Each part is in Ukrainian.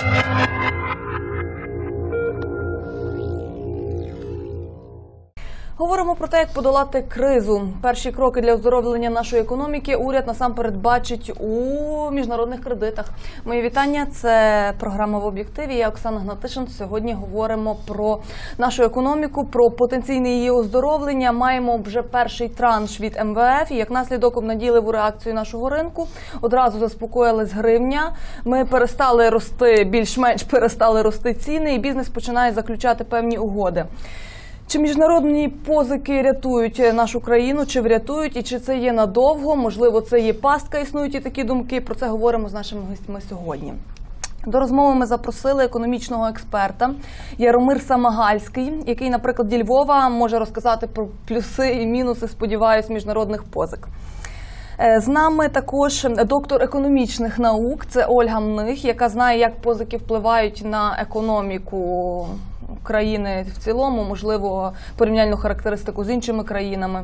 Thank you. Говоримо про те, як подолати кризу. Перші кроки для оздоровлення нашої економіки уряд насамперед бачить у міжнародних кредитах. Мої вітання. Це програма в об'єктиві. Я Оксана Гнатишин. Сьогодні говоримо про нашу економіку, про потенційне її оздоровлення. Маємо вже перший транш від МВФ. І як наслідок обнадійливу реакцію нашого ринку. Одразу заспокоїлась гривня. Ми перестали рости більш-менш перестали рости ціни, і бізнес починає заключати певні угоди. Чи міжнародні позики рятують нашу країну, чи врятують, і чи це є надовго? Можливо, це є пастка. Існують і такі думки. Про це говоримо з нашими гостями сьогодні. До розмови ми запросили економічного експерта Яромир Самагальський, який, на прикладі Львова, може розказати про плюси і мінуси, сподіваюсь, міжнародних позик. Е, З нами також доктор економічних наук, це Ольга Мних, яка знає, як позики впливають на економіку країни в цілому, можливо, порівняльну характеристику з іншими країнами.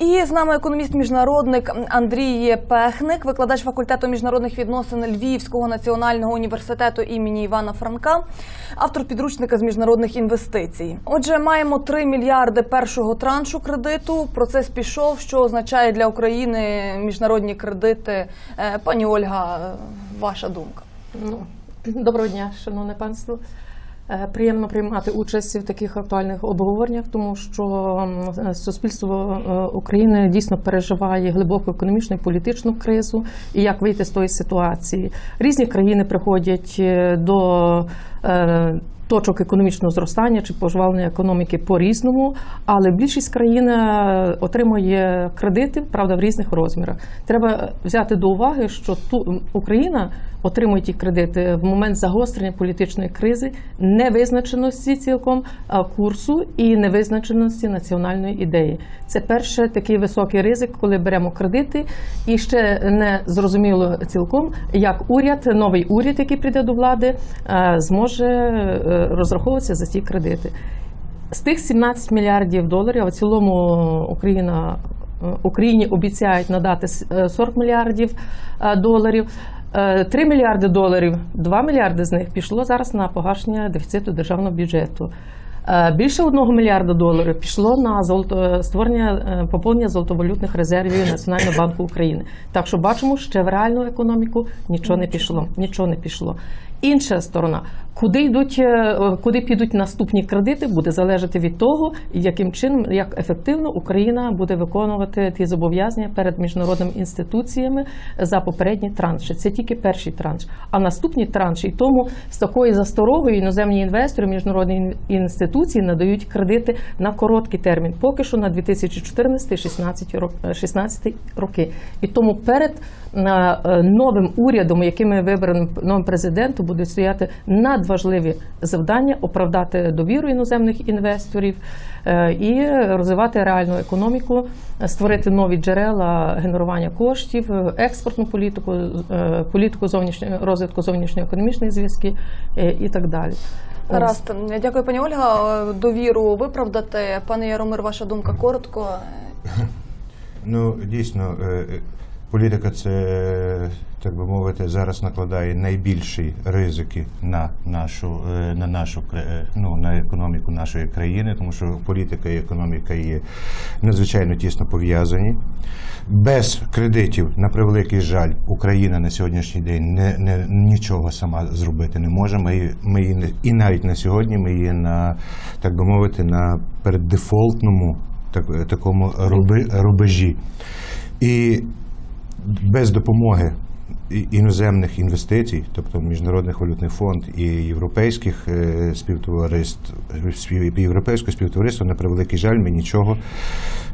І з нами економіст-міжнародник Андрій Пехник, викладач факультету міжнародних відносин Львівського національного університету імені Івана Франка, автор підручника з міжнародних інвестицій. Отже, маємо 3 мільярди першого траншу кредиту. Процес пішов, що означає для України міжнародні кредити. Е, Пані Ольга, е, ваша думка. Ну, доброго дня, шановне панство. Е, Приємно приймати участь в таких актуальних обговореннях, тому що суспільство е, України дійсно переживає глибоку економічну і політичну кризу, і як вийти з тої ситуації. Різні країни приходять е, до е, точок економічного зростання чи пожвалення економіки по-різному, але більшість країн е, отримує кредити, правда, в різних розмірах. Треба взяти до уваги, що ту Україна отримує ті кредити в момент загострення політичної кризи, невизначеності цілком е, курсу і невизначеності національної ідеї. Це перший такий високий ризик, коли беремо кредити, і ще не зрозуміло цілком, як уряд, новий уряд, який прийде до влади, е, зможе е, розраховуватися за ці кредити. З тих 17 мільярдів доларів, а в цілому Україна е, Україні обіцяють надати с- е, 40 мільярдів е, доларів. Е, 3 мільярди доларів, 2 мільярди з них пішло зараз на погашення дефіциту державного бюджету. Е, Більше 1 мільярда доларів пішло на золото створення е, поповнення золотовалютних резервів Національного банку України. Так що бачимо, ще в реальну економіку нічого не пішло. Нічого не пішло. Інша сторона, куди йдуть, е, куди підуть наступні кредити, буде залежати від того, яким чином, як ефективно Україна буде виконувати ті зобов'язання перед міжнародними інституціями за попередні транші. Це тільки перший транш. А наступні транші, і тому з такою засторогою іноземні інвестори, міжнародні ін- інституції надають кредити на короткий термін, поки що на 2014-16 роки. І тому перед е, е, новим урядом, яким вибраним новим президентом, будуть стояти надважливі завдання оправдати довіру іноземних інвесторів і розвивати реальну економіку, е, створити нові джерела генерування коштів, е, експортну політику, е, політику зовнішнього розвитку зовнішньоекономічних зв'язків е, і так далі. Гаразд. Дякую, пані Ольга. Довіру виправдати. Пане Яромир, ваша думка коротко. Ну, дійсно, е, е, політика це, е, так би мовити, зараз накладає найбільші ризики на нашу, е, на нашу е, ну, на економіку нашої країни, тому що політика і економіка є надзвичайно тісно пов'язані. Без кредитів, на превеликий жаль, Україна на сьогоднішній день не, не, нічого сама зробити не може. Ми, ми її не- і навіть на сьогодні ми є на, так би мовити, на переддефолтному так, такому рубежі. І без допомоги іноземних інвестицій, тобто Міжнародний валютний фонд і європейських е, співтовариств, європейського співтовариства, на превеликий жаль, ми нічого,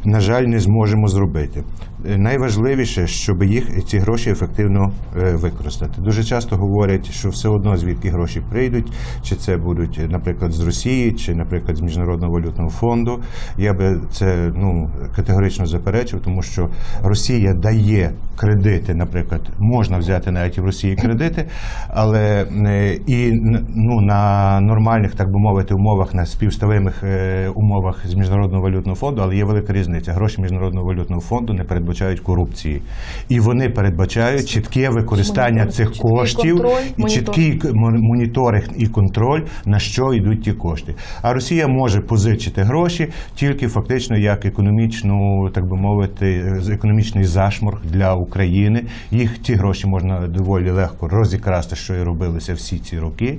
на жаль, не зможемо зробити. Е, Найважливіше, щоб їх ці гроші ефективно е, використати. Дуже часто говорять, що все одно звідки гроші прийдуть, чи це будуть, наприклад, з Росії, чи, наприклад, з Міжнародного валютного фонду. Я би це ну категорично заперечив, тому що Росія дає кредити, наприклад, можна взяти навіть і в Росії кредити, але е, і ну, на нормальних, так би мовити, умовах, на співставимих е, умовах з міжнародного валютного фонду, але є велика різниця. Гроші міжнародного валютного фонду не передбачають корупції, і вони передбачають чітке використання цих коштів і чіткий моніторинг і контроль на що йдуть ті кошти. А Росія може позичити гроші тільки фактично як економічну, так би мовити, економічний зашморг для України. Їх ті гроші можна доволі легко розікрасти, що і робилося всі ці роки.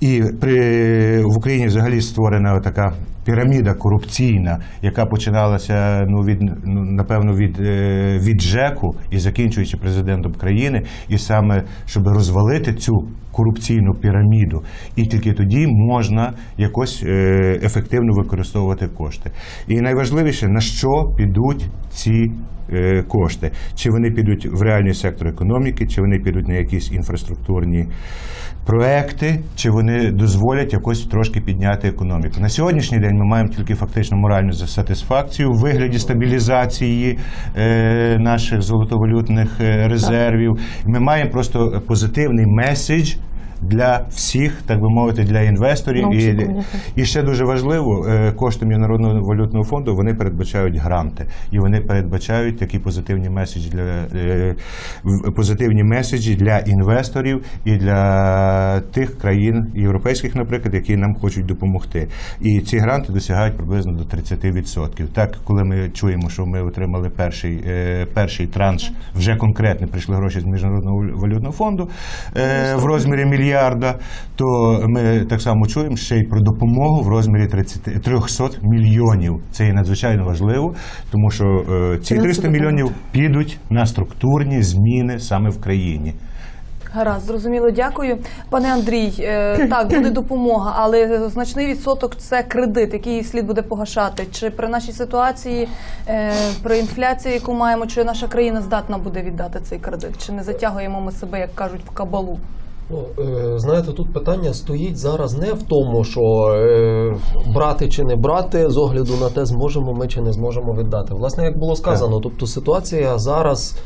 І при в Україні взагалі створена така піраміда корупційна, яка починалася ну від ну напевно від, е, від ЖЕКу і закінчуючи президентом країни, і саме щоб розвалити цю корупційну піраміду, і тільки тоді можна якось е, ефективно використовувати кошти. І найважливіше на що підуть ці е, кошти, чи вони підуть в реальний сектор економіки, чи вони підуть на якісь інфраструктурні проекти, чи вони дозволять якось трошки підняти економіку. На сьогоднішній день ми маємо тільки фактично моральну сатисфакцію у вигляді стабілізації е, наших золотовалютних е, резервів. Ми маємо просто позитивний меседж. Для всіх, так би мовити, для інвесторів і, і ще дуже важливо, е, кошти міжнародного валютного фонду вони передбачають гранти, і вони передбачають такі позитивні меседжі для е, позитивні меседжі для інвесторів і для тих країн європейських, наприклад, які нам хочуть допомогти. І ці гранти досягають приблизно до 30%. Так, коли ми чуємо, що ми отримали перший, е, перший транш, вже конкретно прийшли гроші з міжнародного валютного фонду в розмірі мільярда, то ми так само чуємо ще й про допомогу в розмірі 30, 300 мільйонів. Це є надзвичайно важливо, тому що е, ці 300 мільйонів підуть на структурні зміни саме в країні. Гаразд, зрозуміло, дякую. Пане Андрій, е, так, буде допомога, але значний відсоток це кредит, який слід буде погашати. Чи при нашій ситуації, е, при інфляції, яку маємо, чи наша країна здатна буде віддати цей кредит? Чи не затягуємо ми себе, як кажуть, в кабалу? Ну, е, знаєте, тут питання стоїть зараз не в тому, що е, брати чи не брати, з огляду на те, зможемо ми чи не зможемо віддати. Власне, як було сказано, тобто ситуація зараз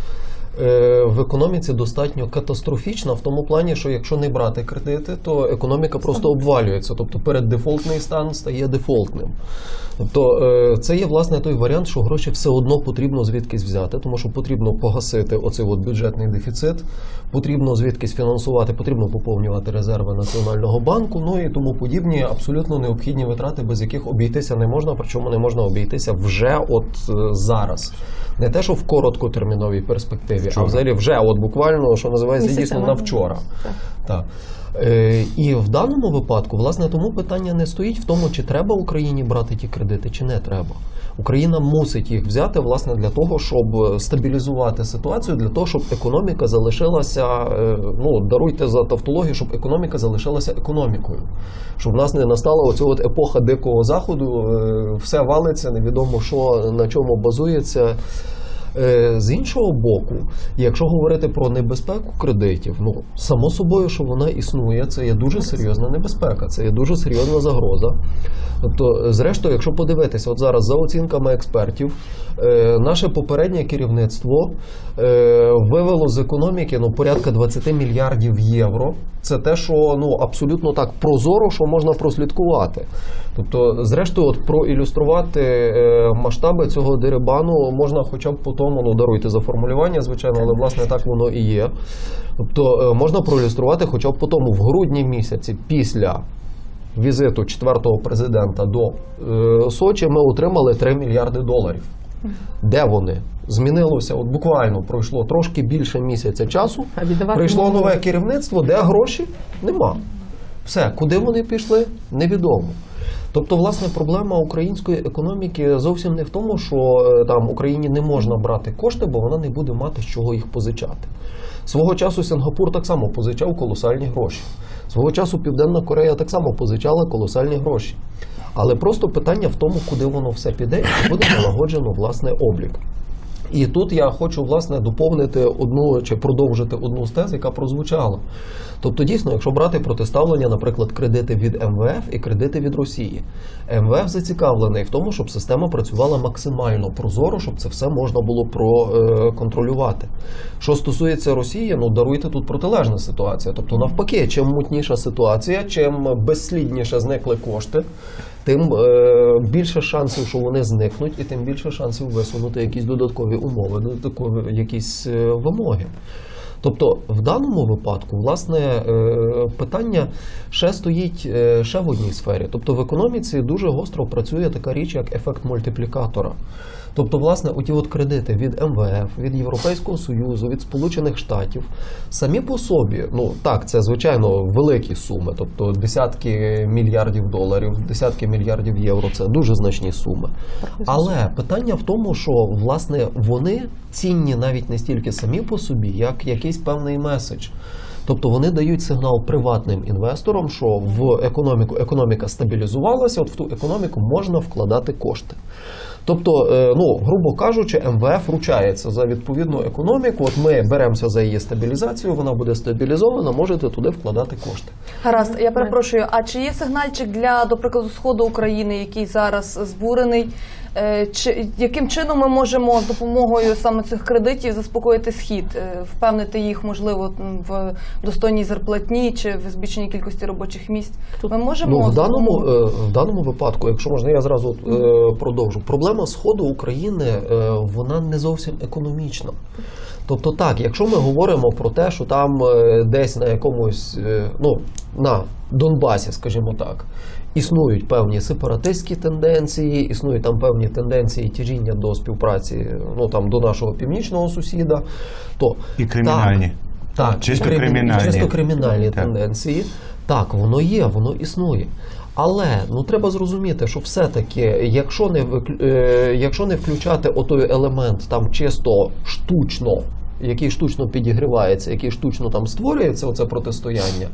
в економіці достатньо катастрофічна в тому плані, що якщо не брати кредити, то економіка просто обвалюється. Тобто переддефолтний стан стає дефолтним. Тобто е, це є власне той варіант, що гроші все одно потрібно звідкись взяти, тому що потрібно погасити оцей от бюджетний дефіцит, потрібно звідкись фінансувати, потрібно поповнювати резерви Національного банку, ну і тому подібні абсолютно необхідні витрати, без яких обійтися не можна, причому не можна обійтися вже от е, зараз. Не те, що в короткотерміновій перспективі, а взагалі вже от буквально, що називається дійсно на вчора. Так. Так. Е, і в даному випадку, власне, тому питання не стоїть в тому, чи треба Україні брати ті кредити, чи не треба. Україна мусить їх взяти власне для того, щоб стабілізувати ситуацію, для того, щоб економіка залишилася. е, Ну даруйте за тавтологію, щоб економіка залишилася економікою, щоб в нас не настала оця от епоха дикого заходу, е, все валиться, невідомо що на чому базується. Е, З іншого боку, якщо говорити про небезпеку кредитів, ну само собою, що вона існує, це є дуже серйозна небезпека, це є дуже серйозна загроза. Тобто, зрештою, якщо подивитися, от зараз за оцінками експертів, е, наше попереднє керівництво е, вивело з економіки ну порядка 20 мільярдів євро. Це те, що ну абсолютно так прозоро, що можна прослідкувати. Тобто, зрештою, от проілюструвати масштаби цього дерибану можна хоча б по тому, ну даруйте за формулювання, звичайно, але власне так воно і є. Тобто е, можна проілюструвати хоча б по тому в грудні місяці після візиту четвертого президента до е, Сочі ми отримали 3 мільярди доларів. Де вони? Змінилося, от буквально пройшло трошки більше місяця часу. Прийшло нове керівництво, де гроші? Нема. Все, куди вони пішли, невідомо. Тобто, власне, проблема української економіки зовсім не в тому, що е, там Україні не можна брати кошти, бо вона не буде мати з чого їх позичати. Свого часу Сингапур так само позичав колосальні гроші. Свого часу Південна Корея так само позичала колосальні гроші. Але просто питання в тому, куди воно все піде, і буде налагоджено власне облік. І тут я хочу власне доповнити одну чи продовжити одну з тез, яка прозвучала. Тобто, дійсно, якщо брати протиставлення, наприклад, кредити від МВФ і кредити від Росії, МВФ зацікавлений в тому, щоб система працювала максимально прозоро, щоб це все можна було проконтролювати. Що стосується Росії, ну даруйте тут протилежна ситуація. Тобто, навпаки, чим мутніша ситуація, чим безслідніше зникли кошти, тим е, більше шансів, що вони зникнуть, і тим більше шансів висунути якісь додаткові умови, додаткові якісь е, вимоги. Тобто, в даному випадку, власне, е, питання ще стоїть ще в одній сфері. Тобто, в економіці дуже гостро працює така річ, як ефект мультиплікатора. Тобто, власне, оті от кредити від МВФ, від Європейського Союзу, від Сполучених Штатів самі по собі, ну так, це звичайно великі суми, тобто десятки мільярдів доларів, десятки мільярдів євро це дуже значні суми. Але питання в тому, що власне вони цінні навіть не стільки самі по собі, як якийсь певний меседж. Тобто вони дають сигнал приватним інвесторам, що в економіку економіка стабілізувалася, от в ту економіку можна вкладати кошти. Тобто, е, ну грубо кажучи, МВФ ручається за відповідну економіку. От ми беремося за її стабілізацію, вона буде стабілізована, можете туди вкладати кошти. Гаразд, я перепрошую. А чи є сигнальчик для, до прикладу, сходу України, який зараз збурений? Е, Чи яким чином ми можемо з допомогою саме цих кредитів заспокоїти схід, е, впевнити їх, можливо, в достойній зарплатні чи в збільшенні кількості робочих місць? Ми можемо Ну, в даному, е, в даному випадку, якщо можна, я зразу е, продовжу. Проблема сходу України вона не зовсім економічна. Тобто, так, якщо ми говоримо про те, що там е, десь на якомусь, е, ну на Донбасі, скажімо так, існують певні сепаратистські тенденції, існують там певні тенденції тяжіння до співпраці, ну там до нашого північного сусіда, то І кримінальні. так, так, Чисто кримі- кримінальні. чисто кримінальні Так. тенденції. Так, воно є, воно існує. Але ну треба зрозуміти, що все-таки, якщо не е, якщо не включати отой елемент там чисто штучно, який штучно підігрівається, який штучно там створюється, оце протистояння,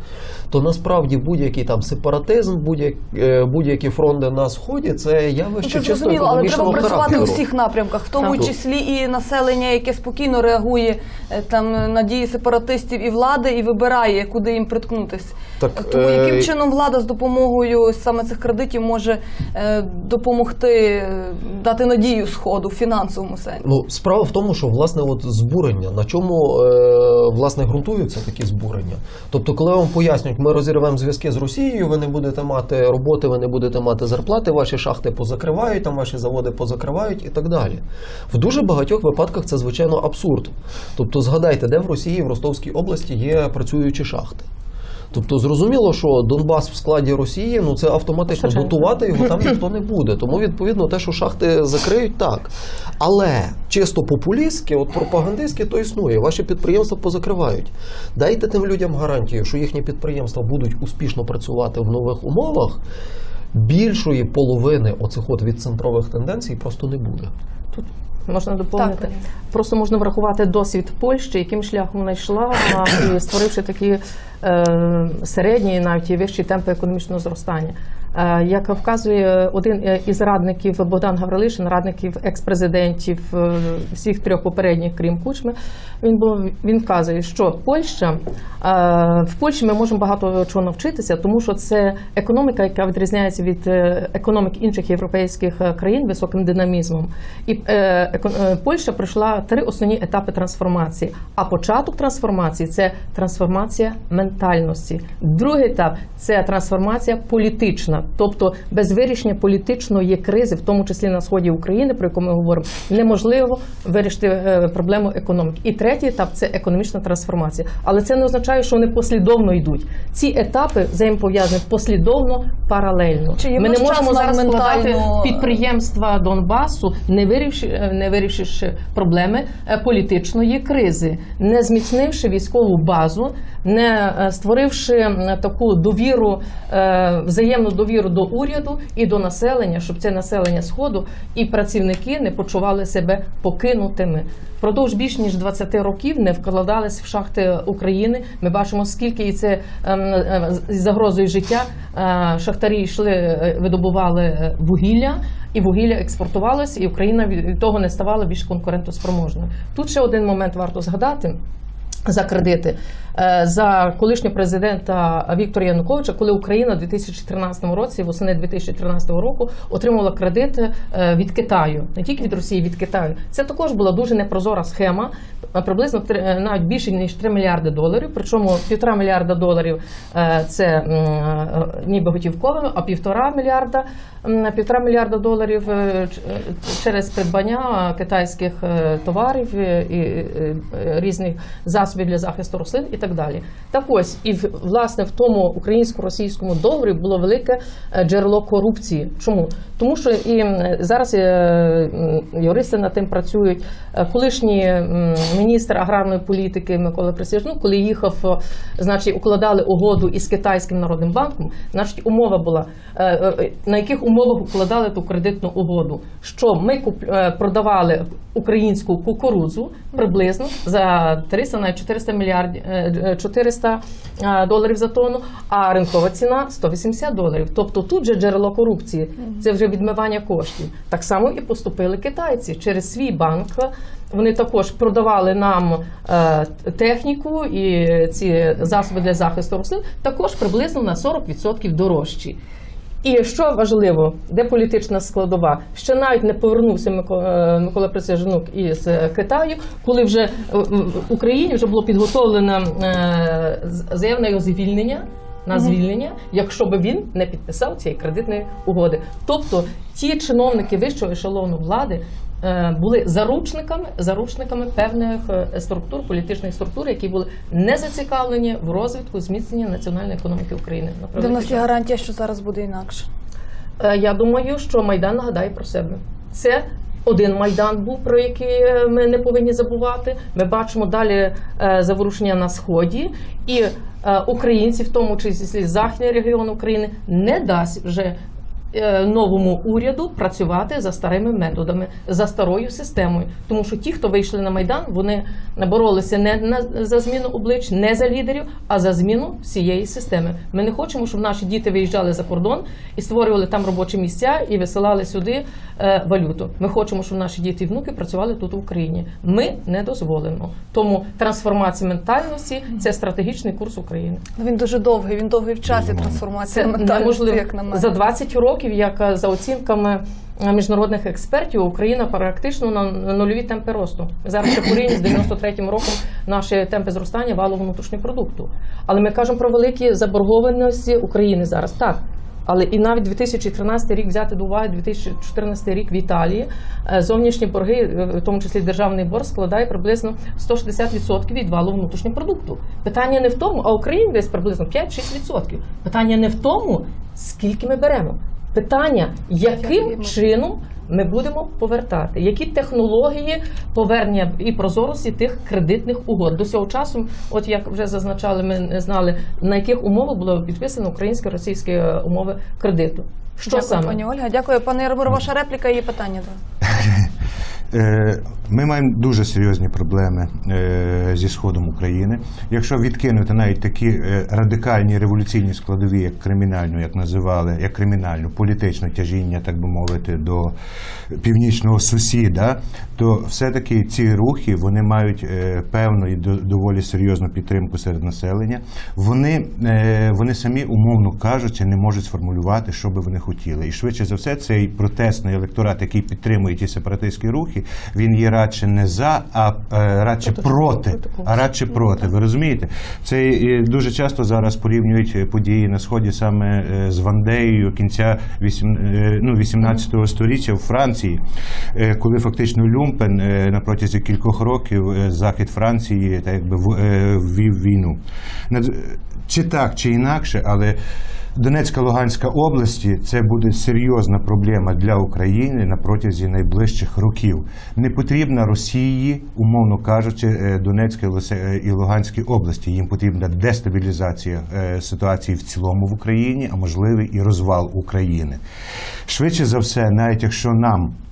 то насправді будь-який там сепаратизм, будь-як, е, будь-які фронти на сході, це Ну, явище Це чисто але треба працювати у всіх напрямках, в тому Так. числі і населення, яке спокійно реагує е, там на дії сепаратистів і влади, і вибирає, куди їм приткнутись. Так, Тому е, яким чином влада з допомогою саме цих кредитів може е, допомогти е, дати надію сходу в фінансовому сенсі? Ну, справа в тому, що власне от збурення, на чому е, власне ґрунтуються такі збурення. Тобто, коли вам пояснюють, ми розірвемо зв'язки з Росією, ви не будете мати роботи, ви не будете мати зарплати, ваші шахти позакривають, там ваші заводи позакривають і так далі. В дуже багатьох випадках це звичайно абсурд. Тобто, згадайте, де в Росії в Ростовській області є працюючі шахти. Тобто зрозуміло, що Донбас в складі Росії, ну це автоматично готувати його там ніхто не буде. Тому відповідно те, що шахти закриють, так. Але чисто популістське, от пропагандистське, то існує. Ваші підприємства позакривають. Дайте тим людям гарантію, що їхні підприємства будуть успішно працювати в нових умовах. Більшої половини оцих от відцентрових тенденцій просто не буде. Можна доповнити. Так. Просто можна врахувати досвід Польщі, яким шляхом вона йшла, і створивши такі е, середні, навіть і вищі темпи економічного зростання. Е, як вказує один е, із радників Богдан Гаврилишин, радників екс-президентів е, всіх трьох попередніх, крім Кучми, він був він вказує, що Польща в Польщі ми можемо багато чого навчитися, тому що це економіка, яка відрізняється від економік інших європейських країн високим динамізмом. І Польща пройшла три основні етапи трансформації. А початок трансформації це трансформація ментальності. Другий етап це трансформація політична, тобто без вирішення політичної кризи, в тому числі на сході України, про яку ми говоримо, неможливо вирішити е, проблему економіки. І третій етап це економічна трансформація. Але це не означає, що вони послідовно йдуть. Ці етапи взаємопов'язані послідовно, паралельно. Чи ми не можемо зараз складати ментально- підприємства Донбасу, не вирішивши, не вирішивши проблеми е, політичної кризи, не зміцнивши військову базу, не е, створивши таку довіру, е, взаємну довіру довіру до уряду і до населення, щоб це населення сходу і працівники не почували себе покинутими. Впродовж більш ніж 20 років не вкладались в шахти України. Ми бачимо, скільки і це ем, е, з загрозою життя е, шахтарі йшли, е, видобували е, вугілля. І вугілля експортувалося, і Україна від того не ставала більш конкурентоспроможною. Тут ще один момент варто згадати за кредити Е, за колишнього президента Віктора Януковича, коли Україна у 2013 році, восени 2013 року, отримувала кредити е, від Китаю, не тільки від Росії, від Китаю. Це також була дуже непрозора схема, е, приблизно навіть більше ніж 3 мільярди доларів. Причому півтора мільярда доларів це ніби готівковими, а півтора мільярда м, півтора мільярда доларів через придбання китайських товарів і різних засобів для захисту рослин і так далі. Так ось і власне в тому українсько-російському договорі було велике е, джерело корупції. Чому? Тому що і зараз е, юристи над тим працюють. Е, Колишній міністр аграрної політики Микола Присяжнук, коли їхав, значить, укладали угоду із китайським народним банком. Значить, умова була на яких умовах укладали ту кредитну угоду, що ми продавали українську кукурудзу приблизно за 300 навіть 400 мільярдів е, е, 400 е, доларів за тонну, а ринкова ціна 180 доларів. Тобто тут же джерело корупції, це вже відмивання коштів. Так само і поступили китайці через свій банк. Вони також продавали нам е, техніку і ці засоби для захисту рослин також приблизно на 40% дорожчі. І що важливо, де політична складова? Ще навіть не повернувся Микола, е, Микола Присяжнук із е, Китаю, коли вже в- в Україні вже було підготовлено заяв на його звільнення. На звільнення, якщо би він не підписав цієї кредитної угоди. Тобто ті чиновники вищого ешелону влади е, були заручниками, заручниками певних е, структур, політичних структур, які були не зацікавлені в розвитку зміцнення національної економіки України. Де в нас є гарантія, що зараз буде інакше? Е, Я думаю, що Майдан нагадає про себе. Це один майдан був, про який е, ми не повинні забувати. Ми бачимо далі е, заворушення на сході, і е, українці, в тому числі західний регіон України, не дасть вже. Е, Новому уряду працювати за старими методами, за старою системою, тому що ті, хто вийшли на майдан, вони боролися не на за зміну облич, не за лідерів, а за зміну всієї системи. Ми не хочемо, щоб наші діти виїжджали за кордон і створювали там робочі місця і висилали сюди е, валюту. Ми хочемо, щоб наші діти і внуки працювали тут в Україні. Ми не дозволимо. Тому трансформація ментальності це стратегічний курс України. Ну, Він дуже довгий, він довгий в часі трансформація Це ментальності, неможливо як на мене. за 20 років, як е, за оцінками е, міжнародних експертів, Україна практично на нульові темпи росту. Зараз ще порівняно з 93-м роком наші темпи зростання валового внутрішнього продукту. Але ми кажемо про великі заборгованості України зараз. Так. Але і навіть 2013 рік взяти до уваги 2014 рік в Італії е, зовнішні борги, в тому числі державний борг, складає приблизно 160% від валового внутрішнього продукту. Питання не в тому, а Україна десь приблизно 5-6%. Питання не в тому, скільки ми беремо. Питання, яким чином ми будемо повертати, які технології повернення і прозорості тих кредитних угод. До цього часу, от як вже зазначали, ми не знали на яких умовах було підписано українсько російські е, умови кредиту. Що Дякую, саме? пані Ольга. Дякую, пане Яромиро, ваша репліка і питання. Е, Ми маємо дуже серйозні проблеми е, зі сходом України. Якщо відкинути навіть такі е, радикальні революційні складові, як кримінальну, як називали, як кримінальну, політичне тяжіння, так би мовити, до північного сусіда, то все-таки ці рухи вони мають певну і до- доволі серйозну підтримку серед населення. Вони, вони самі, умовно кажучи, не можуть сформулювати, що би вони хотіли. І швидше за все, цей протестний електорат, який підтримує ті сепаратистські рухи, він є радше не за, а е, радше Проти. А радше проти. Ви розумієте? Це дуже часто зараз порівнюють е, події на сході саме е, з Вандеєю кінця вісім, е, ну, 18 століття в Франції, е, коли фактично Люмпен е, на протязі кількох років е, захід Франції так якби е, ввів війну. Чи так, чи інакше, але Донецька Луганська області це буде серйозна проблема для України на протязі найближчих років. Не потрібна Росії, умовно кажучи, Донецька Донецькій е, і Луганській області. Їм потрібна дестабілізація е, ситуації в цілому в Україні, а можливий і розвал України. Швидше за все, навіть якщо нам е,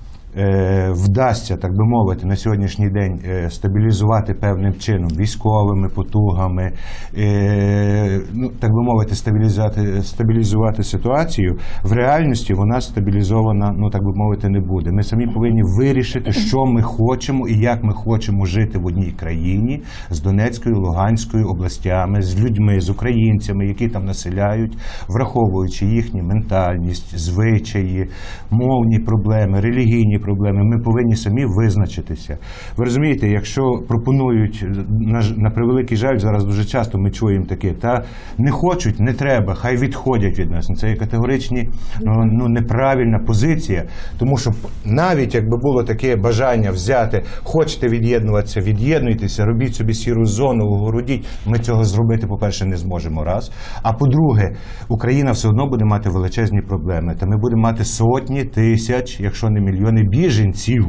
вдасться, так би мовити, на сьогоднішній день е, стабілізувати певним чином військовими потугами, е, ну, так би мовити, стабілізувати, стабілізувати ситуацію, в реальності вона стабілізована, ну так би мовити, не буде. Ми самі повинні вирішити, що ми хочемо і як ми хочемо жити в одній країні з Донецькою, Луганською областями, з людьми, з українцями, які там населяють, враховуючи їхню ментальність, звичаї, мовні проблеми, релігійні проблеми, ми повинні самі визначитися. Ви розумієте, якщо пропонують на, на превеликий жаль, зараз дуже часто ми чуємо таке, та не хочуть, не треба, хай відходять від нас. Ну, Це є категоричні, ну, ну неправильна позиція, тому що навіть якби було таке бажання взяти, хочете від'єднуватися, від'єднуйтеся, робіть собі сіру зону, огородіть. Ми цього зробити, по-перше, не зможемо раз. А по-друге, Україна все одно буде мати величезні проблеми. Та ми будемо мати сотні тисяч, якщо не мільйони біженців,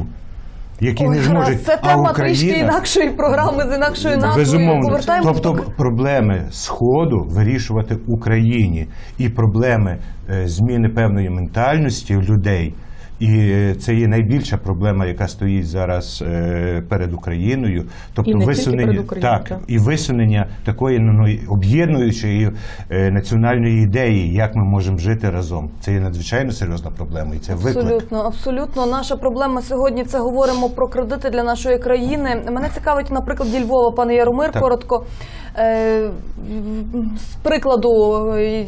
які Ой, не зможуть. це а тема трішки інакшої програми з інакшою назвою. Безумовно. Тобто до проблеми Сходу вирішувати Україні і проблеми е, зміни певної ментальності людей. І це є найбільша проблема, яка стоїть зараз е, перед Україною. Тобто І не висунення перед Україною, так, так. і висунення такої ну, об'єднуючої е, національної ідеї, як ми можемо жити разом. Це є надзвичайно серйозна проблема, і це виклик. Абсолютно, абсолютно. Наша проблема сьогодні це говоримо про кредити для нашої країни. Мене цікавить, на прикладі Львова, пане Яромир, Так. коротко. Е, з прикладу,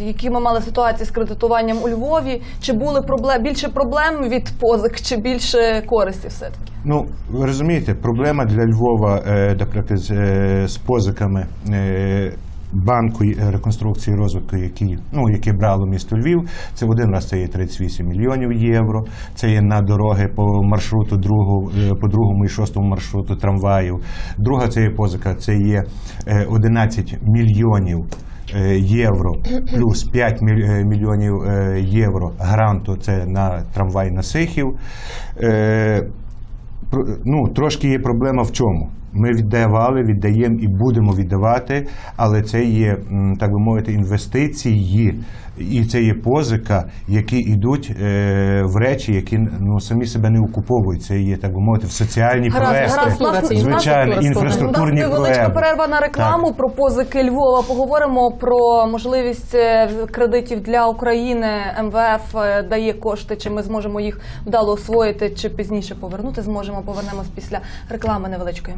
які ми мали ситуації з кредитуванням у Львові, чи були проблем більше проблем від позик, чи більше користі все таки? Ну, ви розумієте, проблема для Львова, е, наприклад, з, е, позиками е, банку е, реконструкції розвитку, які, ну, яке брало місто Львів, це в один раз це є 38 мільйонів євро, це є на дороги по маршруту другу, е, по другому і шостому маршруту трамваїв. Друга це є позика, це є е, 11 мільйонів е, євро плюс 5 е, мільйонів е, євро гранту це на трамвай на Сихів. Е, ну, трошки є проблема в чому. Ми віддавали, віддаємо і будемо віддавати, але це є, так би мовити, інвестиції, і це є позика, які йдуть е, в речі, які ну, самі себе не окуповують. Це є, так би мовити, в соціальні Гаразд, проекти, гаразд, звичайно, інфраструктурні У нас невеличка перерва на рекламу про позики Львова. Поговоримо про можливість е, кредитів для України. МВФ е, дає кошти, чи ми зможемо їх вдало освоїти, чи пізніше повернути. Зможемо повернемось після реклами невеличкої.